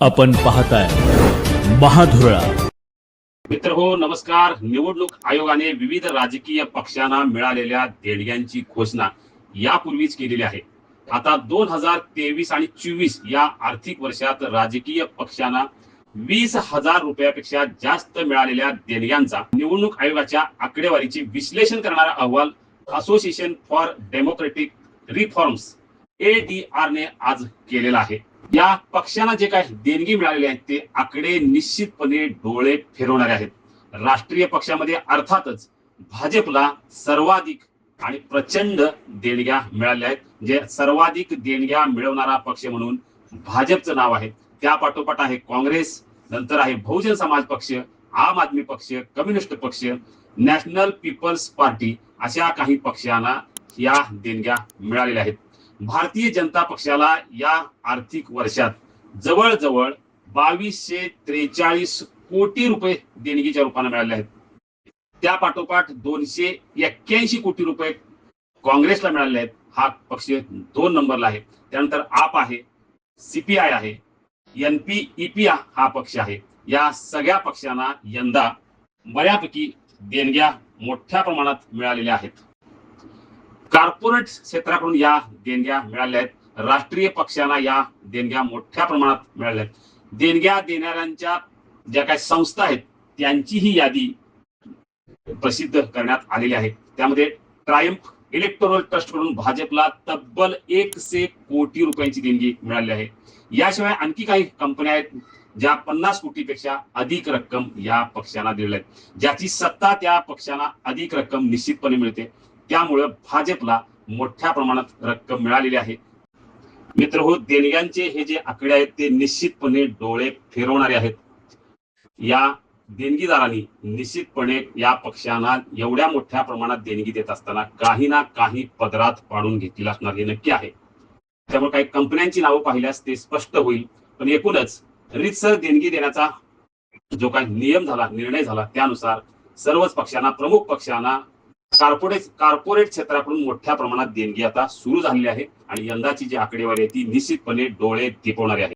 आपण पाहताय महाधुरळा. मित्र हो नमस्कार. निवडणूक आयोगाने विविध राजकीय पक्षांना मिळालेल्या देणग्यांची घोषणा यापूर्वीच केलेली आहे. आता दोन हजार तेवीस आणि चोवीस या आर्थिक वर्षात राजकीय पक्षांना वीस हजार रुपयापेक्षा जास्त मिळालेल्या देणग्यांचा निवडणूक आयोगाच्या आकडेवारीचे विश्लेषण करणारा अहवाल association for democratic reforms A D R ने आज केलेला आहे. या पक्षांना जे काही देणगी मिळालेली आहेत ते आकडे निश्चितपणे डोळे फिरवणारे आहेत. राष्ट्रीय पक्षामध्ये अर्थातच भाजपला सर्वाधिक आणि प्रचंड देणग्या मिळाल्या आहेत. जे सर्वाधिक देणग्या मिळवणारा पक्ष म्हणून भाजपचं नाव आहे. त्या पाठोपाठ आहे काँग्रेस नंतर आहे बहुजन समाज पक्ष आम आदमी पक्ष कम्युनिस्ट पक्ष नॅशनल पीपल्स पार्टी अशा काही पक्षांना या देणग्या मिळालेल्या आहेत. भारतीय जनता पक्षाला या आर्थिक वर्षात जवळजवळ बावीसशे त्रेचाळीस कोटी रुपये देणगीच्या रूपाने मिळाले आहेत. त्या पाठोपाठ दोनशे एक्क्याऐंशी कोटी रुपये काँग्रेसला मिळाले आहेत. हा पक्ष दोन नंबरला आहे. त्यानंतर आप आहे सीपीआय आहे एनपीईपी हा पक्ष आहे. या सगळ्या पक्षांना यंदा बऱ्यापैकी देणग्या मोठ्या प्रमाणात मिळालेल्या आहेत. कॉर्पोरेट क्षेत्राकडून या देणग्या मिळाल्या आहेत. राष्ट्रीय पक्षांना या देणग्या मोठ्या प्रमाणात मिळाल्या आहेत. देणग्या देणाऱ्यांच्या ज्या काही संस्था आहेत त्यांची ही यादी प्रसिद्ध करण्यात आलेली आहे. त्यामध्ये ट्रायम्फ इलेक्टोरल ट्रस्टकडून भाजपला तब्बल एकशे कोटी रुपयांची देणगी मिळाली आहे. याशिवाय आणखी काही कंपन्या आहेत ज्या पन्नास कोटीपेक्षा अधिक रक्कम या पक्षांना दिलेल्या आहेत. ज्याची सत्ता त्या पक्षांना अधिक रक्कम निश्चितपणे मिळते. त्यामुळं भाजपला मोठ्या प्रमाणात रक्कम मिळालेली आहे. मित्र हो देणग्यांचे हे जे आकडे आहेत ते निश्चितपणे डोळे फिरवणारे आहेत. या देणगीदारांनी निश्चितपणे या पक्षांना एवढ्या मोठ्या प्रमाणात देणगी देत असताना काही ना काही पदरात पाडून घेतली असणार हे नक्की आहे. त्यामुळे काही कंपन्यांची नावं पाहिल्यास ते स्पष्ट होईल. पण एकूणच रितसर देणगी देण्याचा जो काही नियम झाला निर्णय झाला त्यानुसार सर्वच पक्षांना प्रमुख पक्षांना कॉर्पोरेट कार्पोरेट क्षेत्राकडून मोठ्या प्रमाणात देणगी आता सुरू झालेली आहे आणि यंदाची जी आकडेवारी आहे ती निश्चितपणे डोळे दिपवणारी आहे.